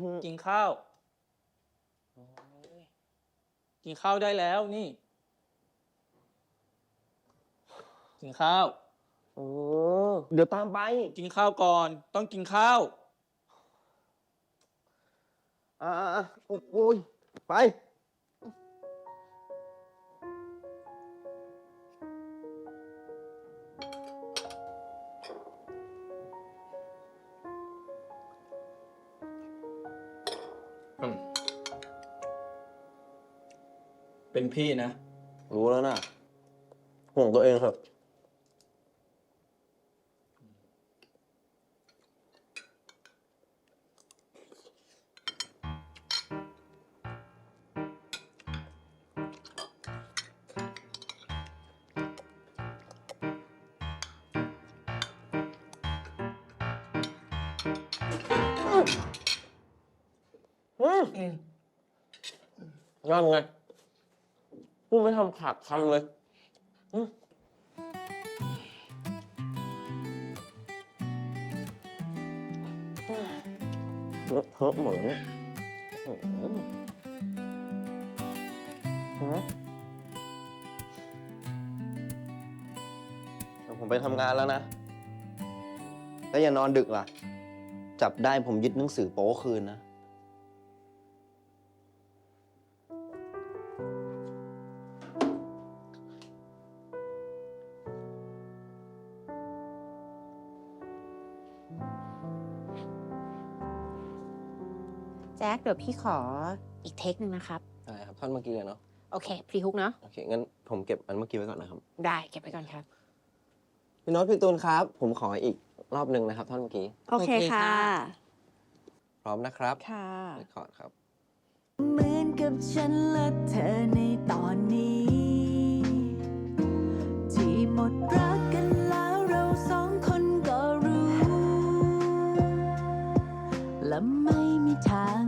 หือกินข้าวกินข้าวได้แล้วนี่ กินข้าวเออเดี๋ยวตามไปกินข้าวก่อน ต้องกินข้าว อ่าอ่าโอ้ยไป เป็นพี่นะ รู้แล้วนะห่วงตัวเองเถอะ ขาดคำเลยอืมเลอะเทอะหมดเลยเนี่ยอื้อหือฮะเดี๋ยวผมไปทำงานแล้วนะ แล้วอย่านอนดึกล่ะ จับได้ผมยึดหนังสือโป๊คืนนะ ดี๋ยวพี่ขออีกเทคหนึ่งนะครับได้ครับท่อนเมื่อกี้เลยเนาะโอเคพรีฮุกเนาะโอเคงั้นผมเก็บอันเมื่อกี้ไว้ก่อนนะครับได้เก็บไปก่อนครับพี่โน้ตพี่ตูนครับ ผมขออีกรอบหนึ่งนะครับ ท่อนเมื่อกี้ โอเคโอเคค่ะค่ะ พร้อมนะครับค่ะเรคคอร์ดครับเหมือนกับฉันและเธอในตอนนี้ ที่หมดรักกันแล้วเราสองคนก็รู้ และไม่มีทางจะ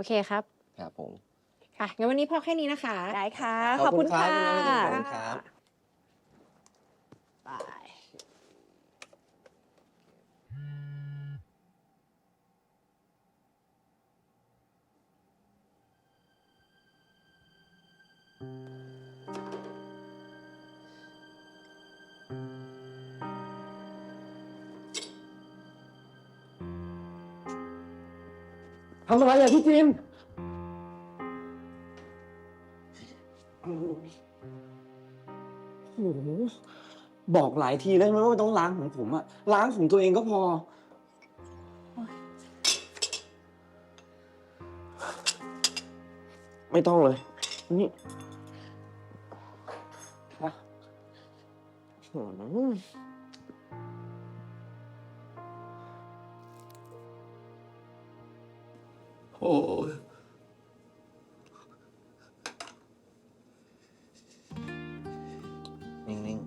อเคครับ ครับผม ค่ะงั้นวันนี้พอแค่นี้นะคะ ได้ค่ะขขออบบคุคุณณครับค่ะคุณน้องขอบคุณครับ ทำอะไรอะพี่จินโอ้โหบอกหลายทีแล้วนะว่าไม่ต้องล้างของผมอะล้างของตัวเองก็พอ ไม่ต้องเลย นี่นะอืม โอ้ยนิ่ง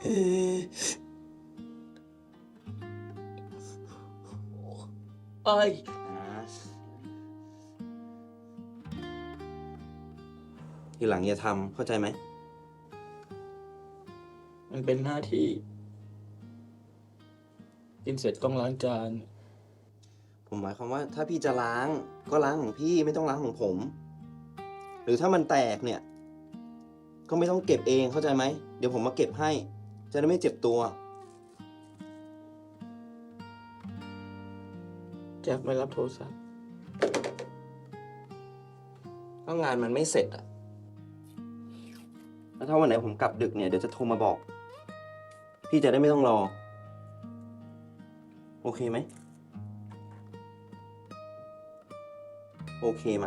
เอ๊ะไอๆนะทีหลังอย่าทำเข้าใจไหม มันเป็นหน้าที่ กินเสร็จต้องล้างจาน ผมหมายความว่าถ้าพี่จะล้างก็ล้างของพี่ไม่ต้องล้างของผม หรือถ้ามันแตกเนี่ย ก็ไม่ต้องเก็บเองเข้าใจไหมเดี๋ยวผมมาเก็บให้ จะได้ไม่เจ็บตัวแจ็คไม่รับโทรศัพท์ก็งานมันไม่เสร็จอะแล้วถ้าวันไหนผมกลับดึกเนี่ยเดี๋ยวจะโทรมาบอก พี่จะได้ไม่ต้องรอ โอเคไหม โอเคไหม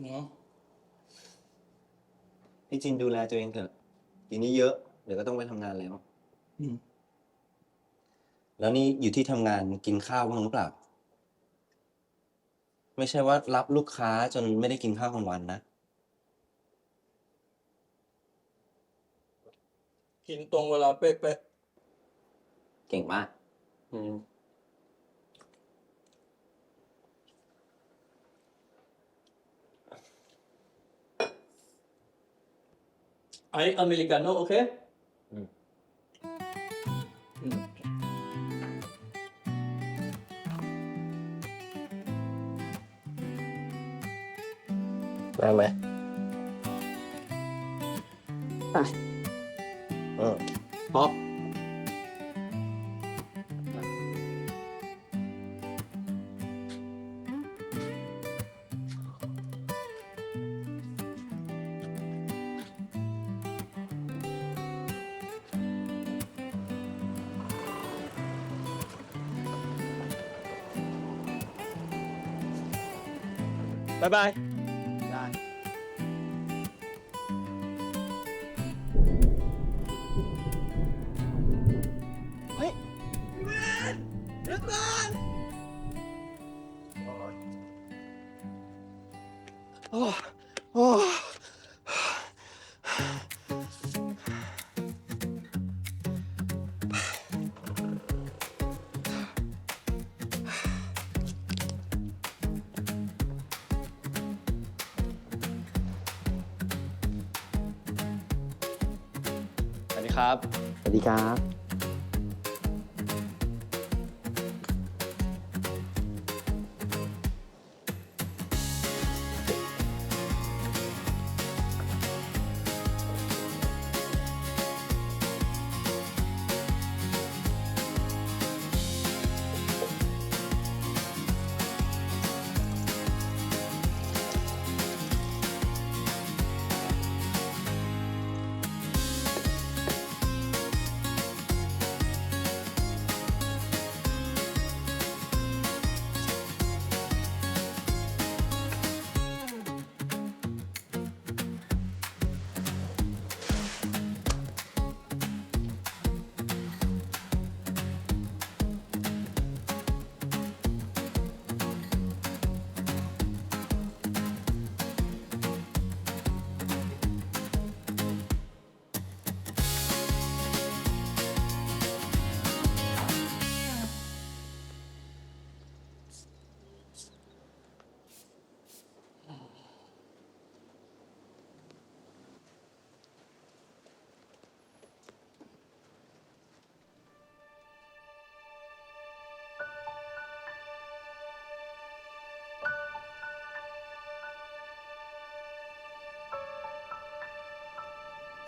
เนาะพี่จินดูแลตัวเองเถอะทีนี้เยอะ เดี๋ยวก็ต้องไปทำงานแล้ว อืม แล้วนี่อยู่ที่ทำงานกินข้าวบ้างหรือเปล่า ไม่ใช่ว่ารับลูกค้าจนไม่ได้กินข้าวกลางวันนะ กินตรงเวลาเป๊ะเก่งมาก ๆ อืมไออเมริกาโน่โอเคอืม อืมได้ไหมอะเออพอบ๊ายบาย ได้เฮ้ยเดี๋ยวก่อนโอ้โอ้ ครับ สวัสดีครับ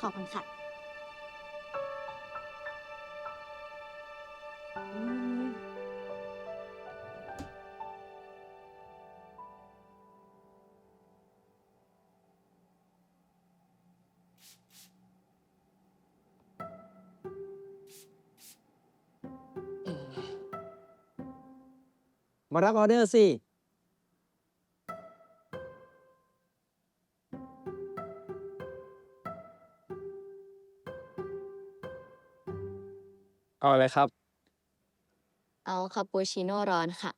อบคุณค่ะ มารับออเดอร์สิ เอาอะไรครับ เอาคาปูชิโน่ร้อนค่ะ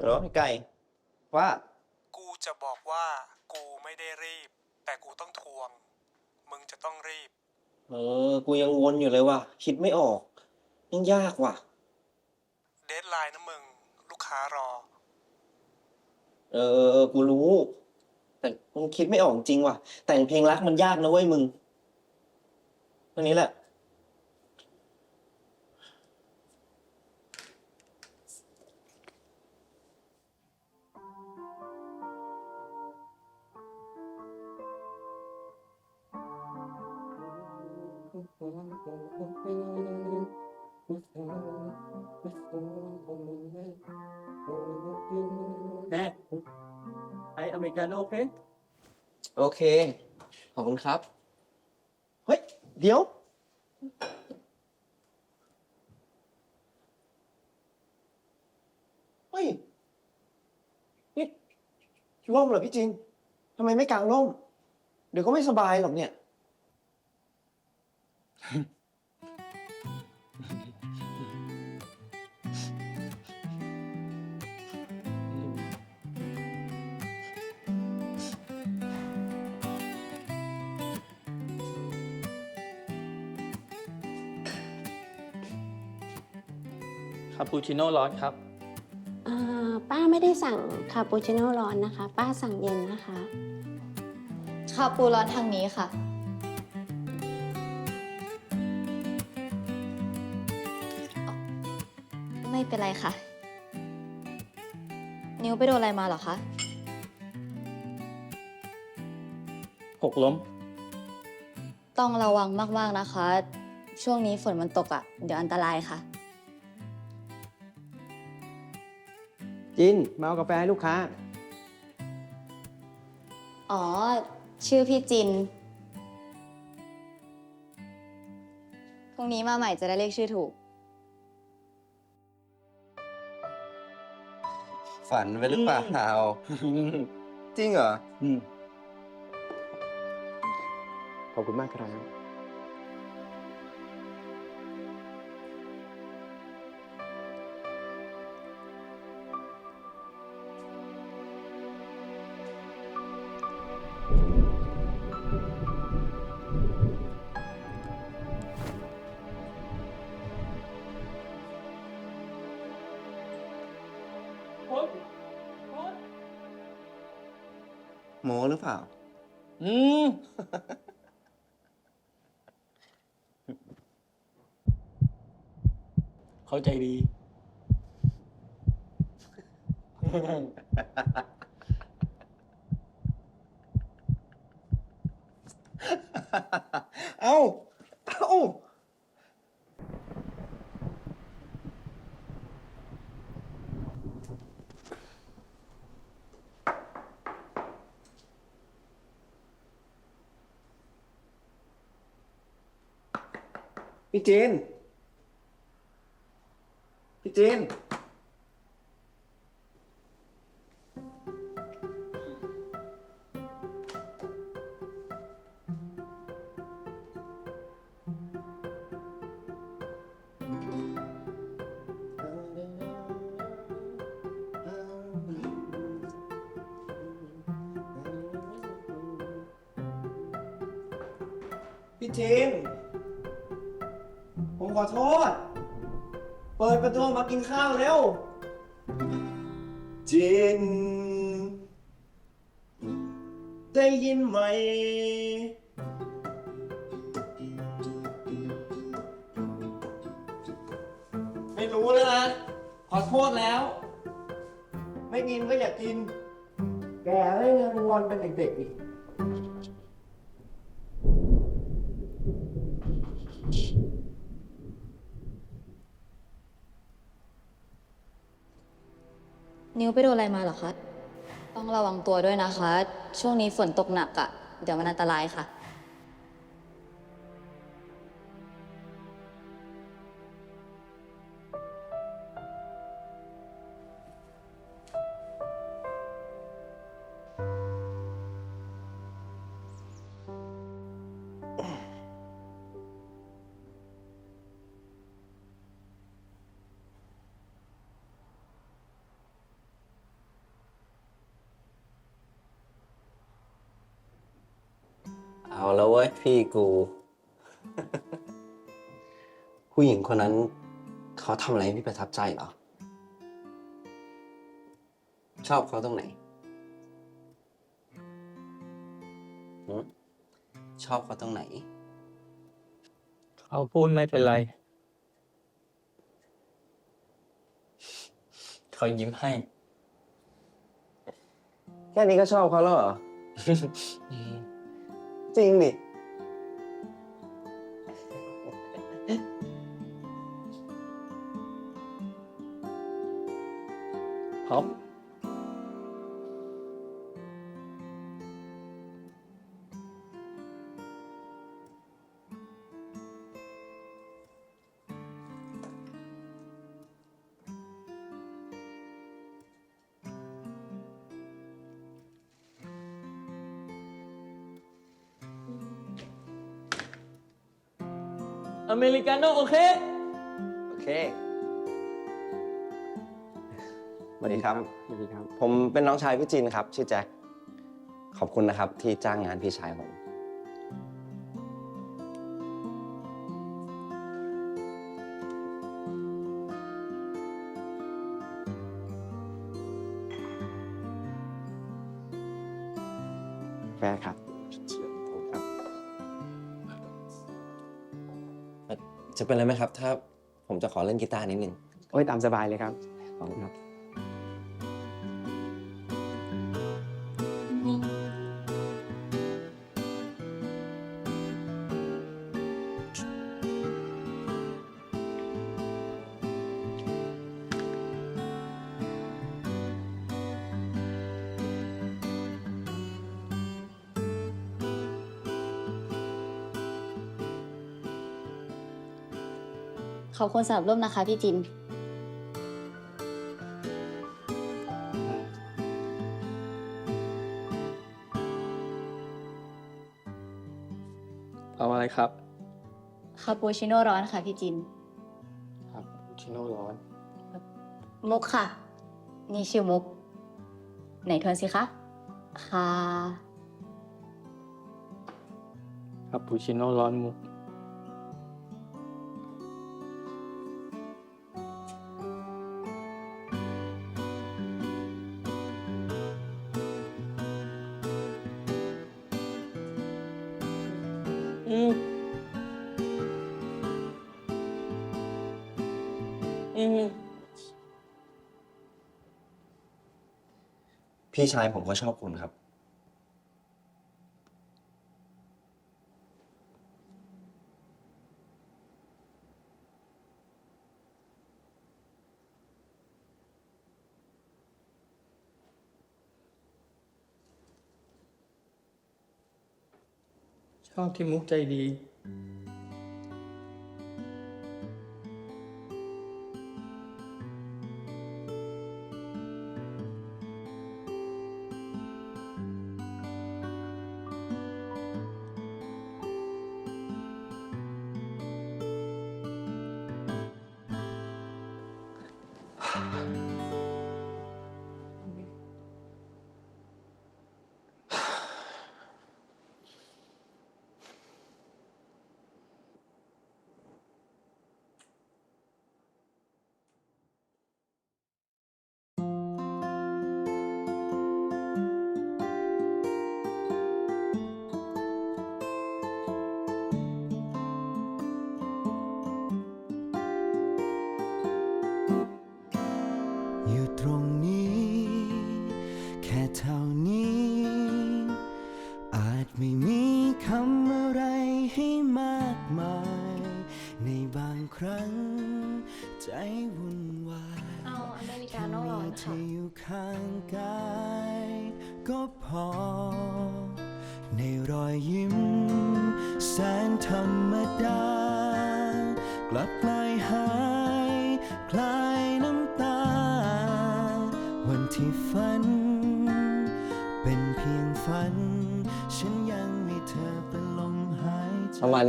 เหรอพี่ไก่ว่ากูจะบอกว่ากูไม่ได้รีบ แต่กูต้องทวง มึงจะต้องรีบ เออ กูยังวนอยู่เลยว่ะ คิดไม่ออกยังยากว่ะ เดทไลน์นะมึง ลูกค้ารอ เออเออเออกูรู้ แต่กูคิดไม่ออกจริงว่ะ แต่งเพลงรักมันยากนะเว้ยมึงตัวนี้แหละ แม่ไออเมริกาโน่โอเค โอเค ขอบคุณครับ เฮ้ย เดี๋ยว เฮ้ย นี่ร่มเหรอพี่จินทำไมไม่กางร่ม เดี๋ยวก็ไม่สบายหรอกเนี่ยาปูชิโน่ร้อนครับ อ่าป้าไม่ได้สั่งคาปูชิโน่ร้อนนะคะ ป้าสั่งเย็นนะคะ คาปูร้อนทางนี้ค่ะ ไม่เป็นไรค่ะ นิ้วไปโดนอะไรมาเหรอคะ หกล้ม ต้องระวังมากๆนะคะ ช่วงนี้ฝนมันตกอะ่ะ เดี๋ยวอันตรายค่ะ จิน มาเอากาแฟให้ลูกค้า อ๋อ ชื่อพี่จิน พรุ่งนี้มาใหม่จะได้เรียกชื่อถูก ฝันไปหรือเปล่า จริงเหรออืมขอบคุณมากครับ โมหรือเปล่า อืม เข้าใจดี เอ้า เอ้า พี่เจนพี่เจนพี่เจน อโทษ เปิดประตูมากินข้าวเร็วเจนได้ยินไหม ไม่รู้แล้วนะ ขอโทษแล้ว ไม่กินก็อยากกิน แกให้เงินวันเป็นเด็กๆอีก วไปโดนอะไรมาเหรอคะ ต้องระวังตัวด้วยนะคะ ช่วงนี้ฝนตกหนักอะ่ะ เดี๋ยวมันอันตรายค่ะ พี่กู ผู้หญิงคนนั้น เขาทำอะไรให้พี่ประทับใจเหรอ ชอบเขาตรงไหนหึชอบเขาตรงไหน เขาพูดไม่เป็นไร เขายิ้มให้ แค่นี้ก็ชอบเขาแล้วเหรอ จริงดิ ริกาโน่โอเค โอเค สวัสดีครับ สวัสดีครับ ผมเป็นน้องชายพี่จินครับ ชื่อแจ็ค ขอบคุณนะครับที่จ้างงานพี่ชายผมแฟร์ครับ จะเป็นอะไรไหมครับ ถ้าผมจะขอเล่นกีตาร์นิดนึงโอ้ยตามสบายเลยครับ ขอบคุณครับ ขอบคุณสำหรับร่วมนะคะพี่จิน เอาอะไรครับคาปูชิโน่ร้อนค่ะพี่จิน ครับชิโน่ร้อน มุกค่ะ นี่ชื่อมุก ไหนทวนสิคะค่ะคาปูชิโน่ร้อนมุก พี่ชายผมก็ชอบคุณครับ ชอบที่มุกใจดี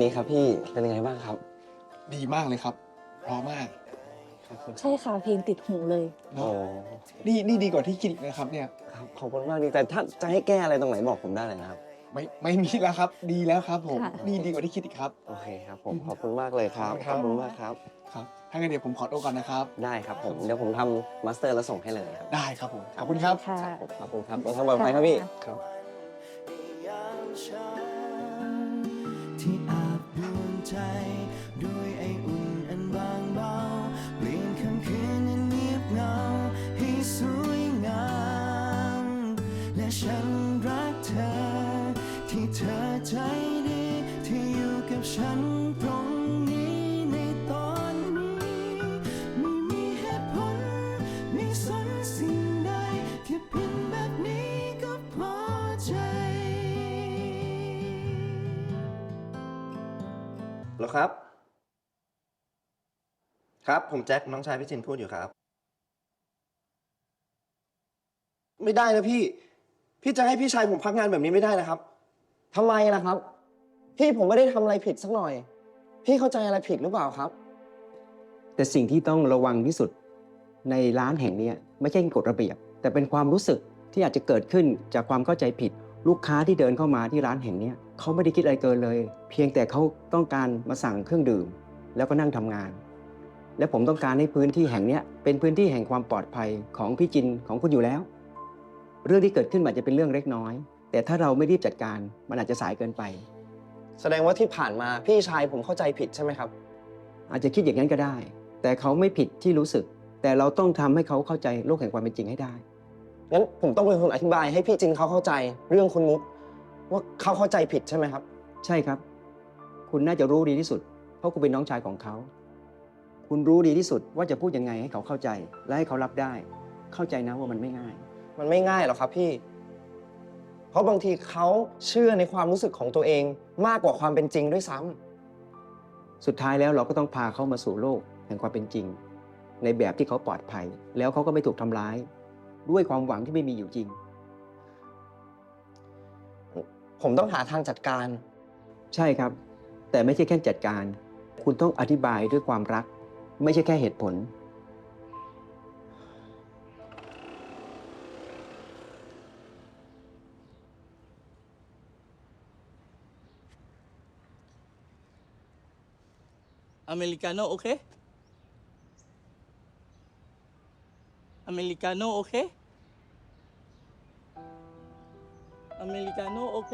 นี้ครับพี่เป็นยังไงบ้างครับ ดีมากเลยครับเพราะมากใช่ค่ะเพลงติดหูเลยโอ้นี่นี่ดีกว่าที่คิดอีกนะครับเนี่ย ครับขอบคุณมากดีแต่ถ้าจะให้แก้อะไรตรงไหนบอกผมได้เลยนะครับ ไม่ไม่มีแล้วครับ ดีแล้วครับผม ค่ะ นี่ดีกว่าที่คิดอีกครับ โอเคครับผมขอบคุณมากเลยครับคขรับ อบคุณมากครับ ครับ ถ้างั้นเดี๋ยวผมขอตัวก่อนนะครับ ได้ครับผมเดี๋ยวผมทำมาสเตอร์แล้วส่งให้เลยครับได้ครับผม ขอบคุณครับ ค่ะ ขอบคุณครับเราทำแบบไหนครับพี่ ครับ ครับ ครับ ผมแจ็คน้องชายพี่จินพูดอยู่ครับ ไม่ได้นะพี่ พี่จะให้พี่ชายผมพักงานแบบนี้ไม่ได้นะครับทำไมล่ะครับ พี่ผมไม่ได้ทำอะไรผิดสักหน่อยพพี่เข้าใจอะไรผิดหรือเปล่าครับ แต่สิ่งที่ต้องระวังที่สุดในร้านแห่งเนี้ยไม่ใช่กฎระเบียบ แต่เป็นความรู้สึกที่อาจจะเกิดขึ้นจากความเข้าใจผิด ลูกค้าที่เดินเข้ามาที่ร้านแห่งเนี้ยเขาไม่ได้คิดอะไรเกินเลย เพียงแต่เขาต้องการมาสั่งเครื่องดื่ม แล้วก็นั่งทำงาน และผมต้องการให้พื้นที่แห่งเนี้ยเป็นพื้นที่แห่งความปลอดภัยของพี่จินของคุณอยู่แล้ว เรื่องที่เกิดขึ้นอาจจะเป็นเรื่องเล็กน้อย แต่ถ้าเราไม่รีบจัดการมันอาจจะสายเกินไป แสดงว่าที่ผ่านมาพี่ชายผมเข้าใจผิดใช่ไหมครับ อาจจะคิดอย่างนั้นก็ได้ แต่เขาไม่ผิดที่รู้สึก แต่เราต้องทำให้เขาเข้าใจโลกแห่งความเป็นจริงให้ได้ งั้นผมต้องเป็นคนอธิบายให้พี่จินเขาเข้าใจเรื่องคุณมุก ว่าเขาเข้าใจผิดใช่ไหมครับ ใช่ครับ คุณน่าจะรู้ดีที่สุด เพราะคุณเป็นน้องชายของเขา คุณรู้ดีที่สุดว่าจะพูดยังไงให้เขาเข้าใจ และให้เขารับได้ เข้าใจนะว่ามันไม่ง่าย มันไม่ง่ายหรอกครับพี่ เพราะบางทีเขาเชื่อในความรู้สึกของตัวเองมากกว่าความเป็นจริงด้วยซ้ำสุดท้ายแล้วเราก็ต้องพาเขามาสู่โลกแห่งความเป็นจริง ในแบบที่เขาปลอดภัย แล้วเขาก็ไม่ถูกทำร้าย ด้วยความหวังที่ไม่มีอยู่จริง ผมต้องหาทางจัดการ ใช่ครับ แต่ไม่ใช่แค่จัดการ คุณต้องอธิบายด้วยความรัก ไม่ใช่แค่เหตุผล อเมริกาโน่โอเค อเมริกาโน่โอเค อเมริกาโน่โอเค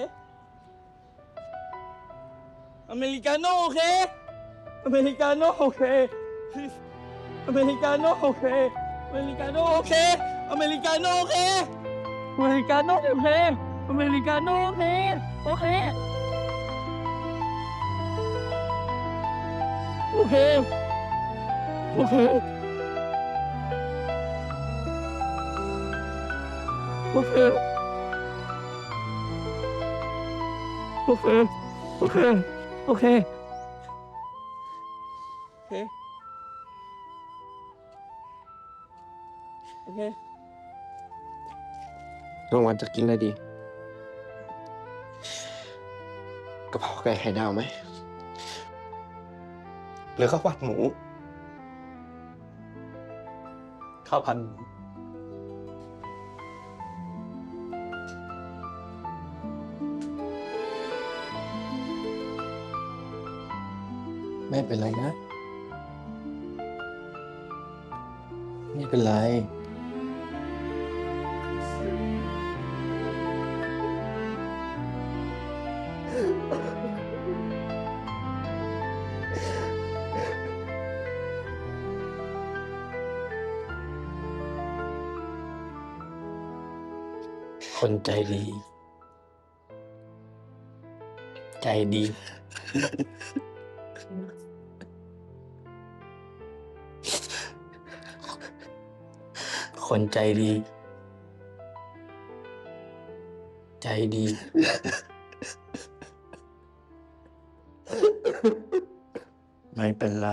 อเมริกาโน่โอเคอเมริกาโน่ โอเค โอเค โอเค โอเค โอเคกลางวันจะกินอะไรดี กระเพราไก่ไข่ดาวไหม หรือข้าวผัดหมู ข้าวพันหมู ไม่เป็นไรนะ ไม่เป็นไรคนใจดี ใจดี คนใจดี ใจดี ไม่เป็นไร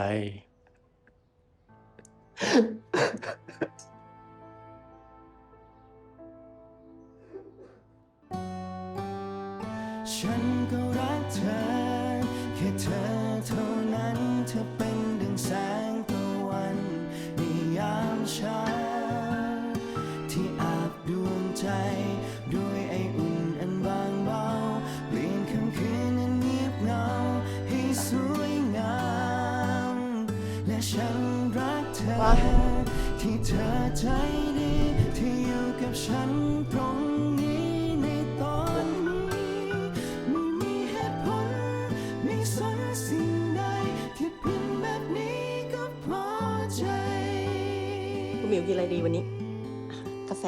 กาแฟ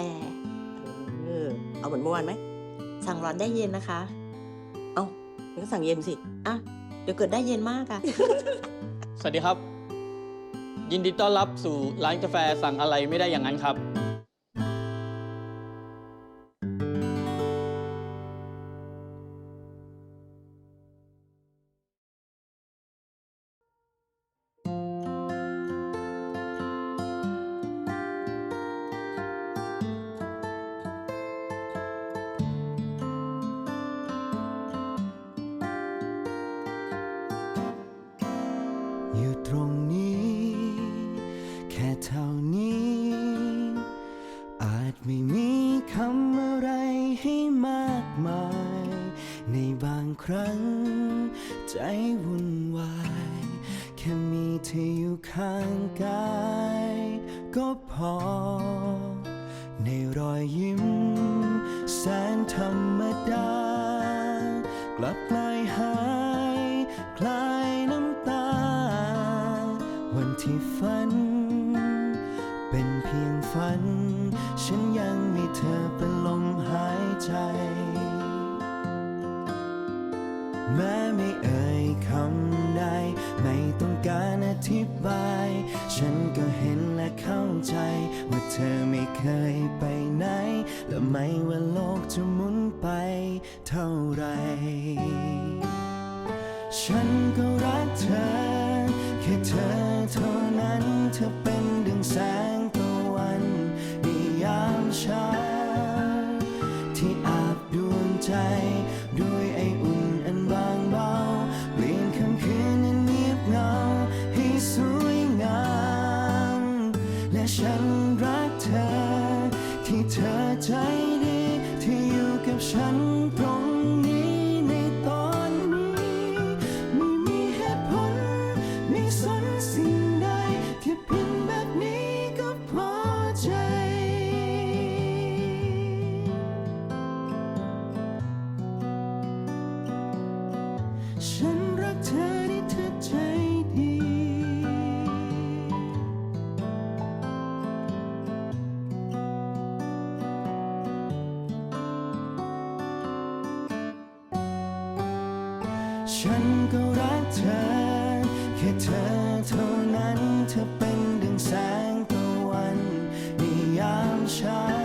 เออ เอาเหมือนเมื่อวานไหม สั่งร้อนได้เย็นนะคะ เอางั้นก็สั่งเย็นสิ อะ เดี๋ยวเกิดได้เย็นมากอะ สวัสดีครับ ยินดีต้อนรับสู่ร้านกาแฟสั่งอะไรไม่ได้อย่างนั้นครับ ที่อยู่ข้างกาย ก็พอ ในรอยยิ้ม แสนธรรมดากลับมา ธิบาย ฉันก็เห็นและเข้าใจ ว่าเธอไม่เคยไปไหน และไม่ว่าโลกจะหมุนไปเท่าไร ฉันก็รักเธอ แค่เธอเท่านั้น เธอเป็นดึงแสงตะวันในยามเช้าที่อาบดวงใจด้วย 山